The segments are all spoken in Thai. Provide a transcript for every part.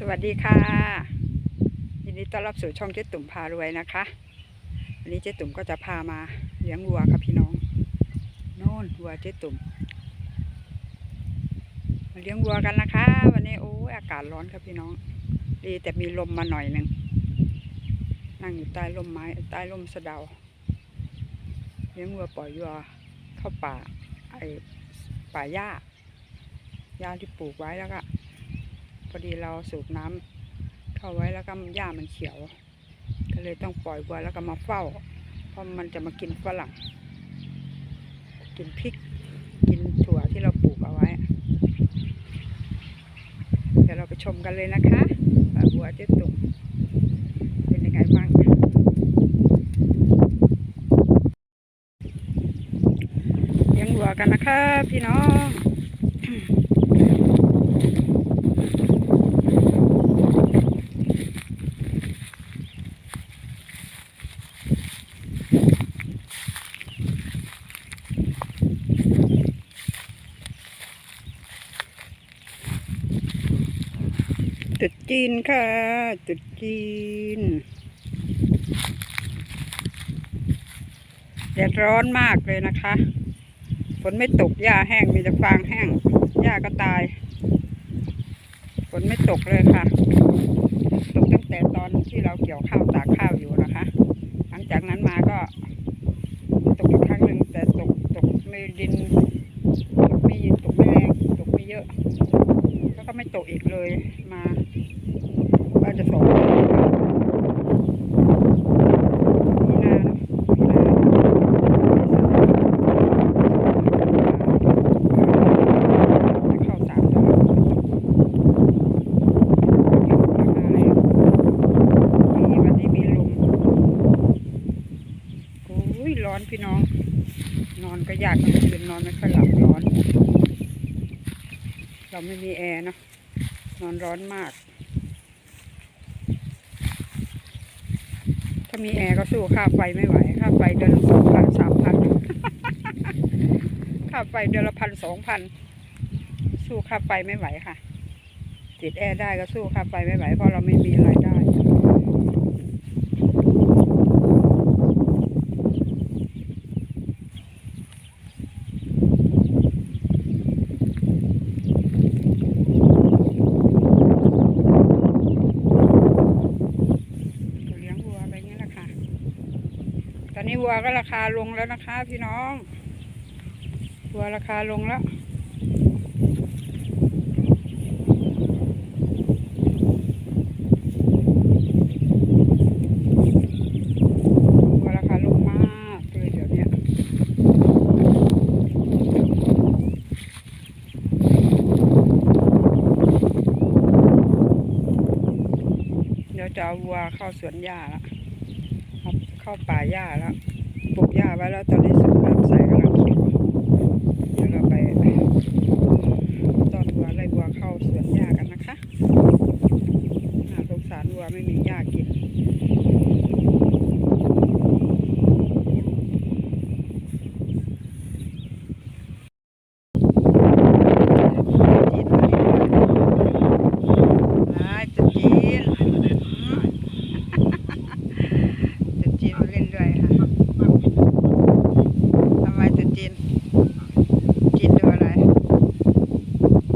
สวัสดีค่ะ ยินดีต้อนรับสู่ช่องเจ๊ตุ่มพารวยนะคะวันนี้เจ๊ตุ่มก็จะพามาเลี้ยงวัวค่ะพี่น้องโน่นวัวเจ๊ตุ่มมาเลี้ยงวัวกันนะคะ วันนี้โอ้อากาศร้อนครับพี่น้อง ดีแต่มีลมมาหน่อยหนึ่งนั่งอยู่ใต้ร่มไม้ใต้ร่มสะเดา เลี้ยงวัวปล่อยวัวเข้าป่าไอป่าหญ้าหญ้าที่ปลูกไว้แล้วก็ อดีเราสูบน้ำเข้าไว้แล้วก็หญ้ามันเขียว ก็เลยต้องปล่อยวัวแล้วก็มาเฝ้า เพราะมันจะมากินฝรั่ง กินพริก กินถั่วที่เราปลูกเอาไว้ เดี๋ยวเราไปชมกันเลยนะคะว่าวัวเจ๊ตุ่มเป็นยังไงบ้างเลี้ยงวัวกันนะคะพี่น้อง ตรุด จีนค่ะตรุดจีนแดดร้อนมากเลยนะคะ ฝนไม่ตกหญ้าแห้งมีแต่ฟางแห้งหญ้าก็ตาย ฝนไม่ตกเลยค่ะ ตกตั้งแต่ตอนที่เราเกี่ยวข้าวตากข้าวอยู่นะคะ หลังจากนั้นมาก็ตกอีกครั้งหนึ่งแต่ตกตกไม่ดินตกไม่ตกไม่แรงตกไม่เยอะ แล้วก็ไม่ตกอีกเลยมาว่าจะสองมีนาเนาะมีนาจะเข้าสามเดือนมาแล้วนี่วันนี้มีลมโอ้ยร้อนพี่น้อง นอนก็ยากกลางคืนนอนไม่ค่อยหลับร้อน เราไม่มีแอร์เนาะนอนร้อนมาก ถ้ามีแอร์ก็สู้ค่าไฟไม่ไหว ค่าไฟเดือนละสองพันสามพันค่าไฟเดือนละพันสองพันสู้ค่าไฟไม่ไหวค่ะ ติดแอร์ได้ก็สู้ค่าไฟไม่ไหวเพราะเราไม่มีรายได้ เลี้ยงวัวไปงี้แหละค่ะ ตอนนี้วัว ก็ราคาลงแล้วนะคะ พี่น้องวัวราคาลงแล้ววัวราคาลงมากเลยเดี๋ยวนี้เดี๋ยวจะเอาวัวเข้าสวนหญ้าและเอาเข้าป่าหญ้าแล้ว หญ้าไว้แล้วตอนนี้สูบน้ำใส่กำลังเขียวเดี๋ยวเราไปตอนวัวไล่วัวเข้าสวนหญ้ากันนะคะน่าสงสารวัวไม่มีหญ้ากิน จีนมาเล่นด้วยไอ้ตุ๊ดจีนอืมตุ๊ดจีนมาเล่นด้วยค่ะทำไมตุ๊ดจีน จีนดูอะไร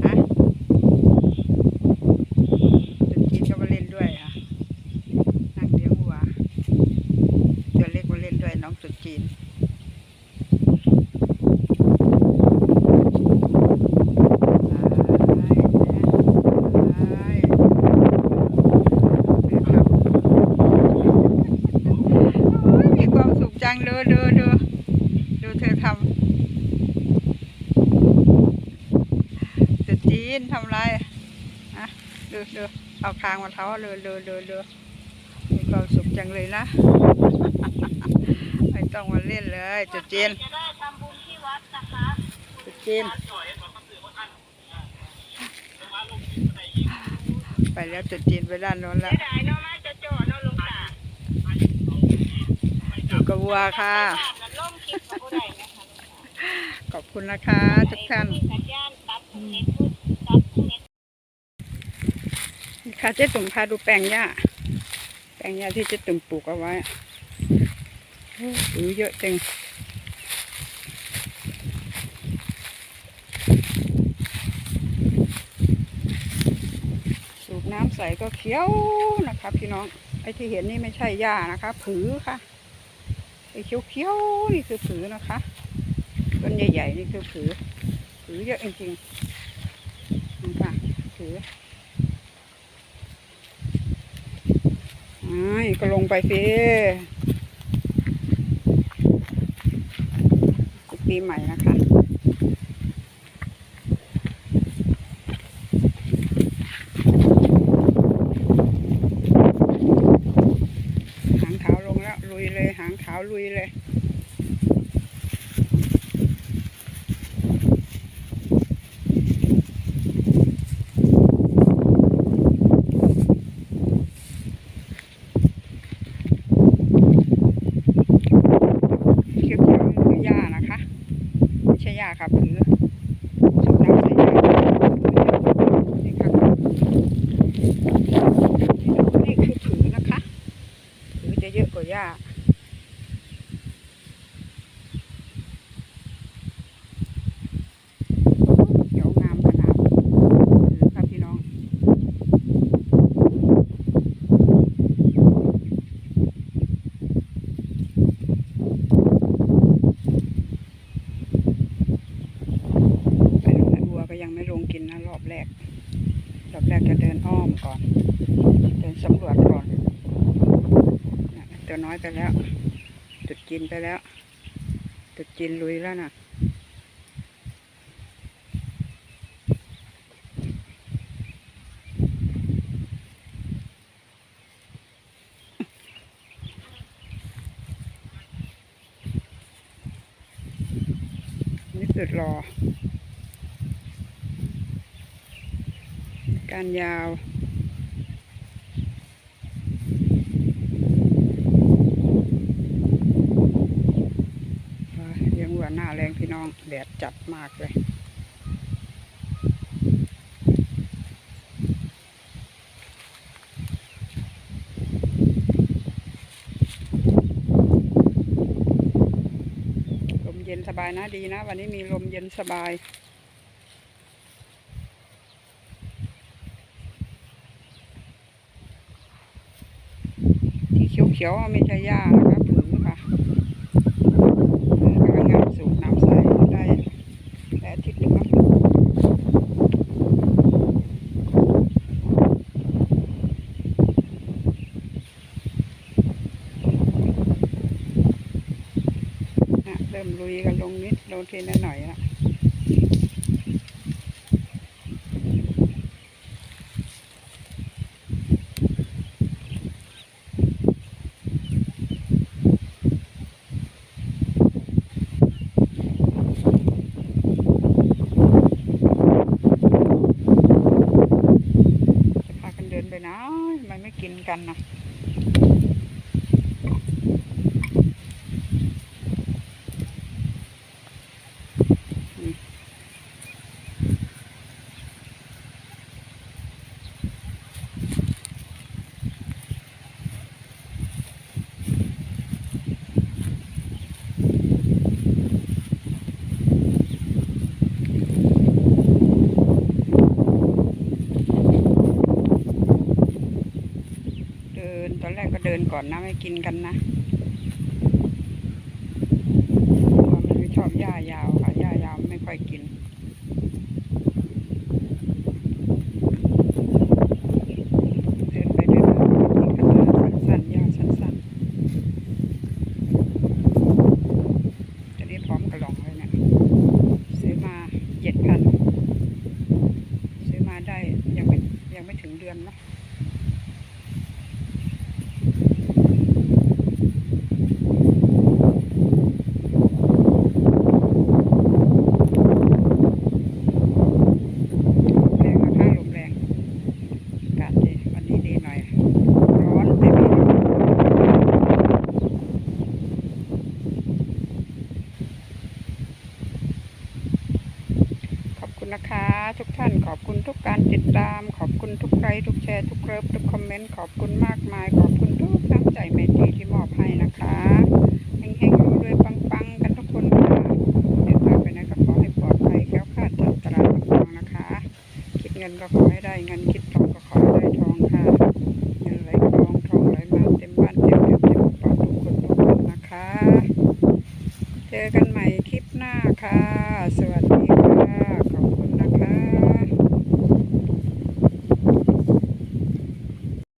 ฮะตุ๊ดจีนก็มาเล่นด้วยค่ะ นั่งเลี้ยงวัวตัวเล็กมาเล่นด้วยน้องตุ๊ดจีน มีความสุขจังดูดูดูดูเธอทำจุดจีนทำไรอะดูดู เอาคางมาเท้าเลยดูดูดูมีความสุขจังเลยนะ ไม่ต้องมาเล่นเลยจุดจีนจะได้ทำบุญที่วัดนะคะจุดจีนไปแล้วจุดจีนไปด้านโน้นแล้วไม่ได้เนาะมาจะโจอเนาะหลุงตาอยู่กับวัวค่ะตามแล้วล่มคลิปกับผู้ใดนะคะขอบคุณนะคะทุกท่าน ค่ะเจ๊ตุ่มพาดูแปลงหญ้า แปลงหญ้าที่เจ๊ตุ่มปลูกเอาไว้โอ้ปุ๋ยเยอะจริงสูบน้ำใสก็เขียวนะคะพี่น้อง ไอ้ที่เห็นนี่ไม่ใช่หญ้านะคะ ผือค่ะ ไอ้เขียวๆนี่คือผือนะคะ ต้นใหญ่ๆนี่คือผือ ผือเยอะจริงๆนี่ค่ะ ผือ อ้ก็ลงไปสิปีใหม่นะคะหางขาวลงแล้วลุยเลย หางขาวลุยเลย เขียวๆนี่คือหญ้านะคะ ไม่ใช่หญ้าค่ะผือสูบน้ำใส่หญ้านี่ค่ะนี่คือผือนะคะผื อจะเยอะกว่าหญ้าเขียวงามขนาดผือค่ะพี่น้อง ไปดูแลวัวก็ยังไม่ลงกินนะรอบแรก รอบแรกจะเดินอ้อมก่อน เดินสำรวจก่อนน่ะตัวน้ อยไปแล้วจุดกินไปแล้วจุดกินลุยแล้วนะนี่สุดรอ การยาว เลี้ยงวัวหน้าแรงพี่น้อง แดดจัดมากเลย ลมเย็นสบายนะดีนะ วันนี้มีลมเย็นสบายที่เขียวๆไม่ใช่หญ้านะคะผือค่ะผือกำลังงานสูบน้ำใสได้ได้อาทิตย์หนึงแล้วน่ะเริ่มลุยกันลงนิดลง ทีละหน่อยละจะพากันเดินไปนะทำไมไม่กินกันนะนี่เดินตอนแรกก็เดินก่ อนนะไม่กินกันนะเพราะมันไม่ชอบหญ้ายาวค่ะหญ้ายาวไม่ค่อยกิน เดินไปเดินมากินกันนะสั้นๆหญ้าสั้นๆจะได้พร้อมกระหล่องเลยเนะซื้อมาเจ็ดพันซื้อมาได้ยังไม่ยังไม่ถึงเดือนเนอะ แรงนะคะลมแรงอากาศดีวันนี้ดีหน่อย ร้อนแต่ไม่ร้อนขอบคุณ นะคะ ทุกท่านขอบคุณทุกการติดตาม ขอบคุณทุกไลค์ทุกแชร์ทุกเลิฟทุกคอมเมนต์ขอบคุณมากมาย ขอบคุณทุกน้ำใจเมตตาที่มอบให้นะคะเฮงๆรวยปังๆกันทุกคนค่ะเดินทางไปไหนก็ขอให้ปลอดภัยแค้วคลาดจากตราดทองนะคะ คิดเงินก็ขอให้ได้เงินคิดท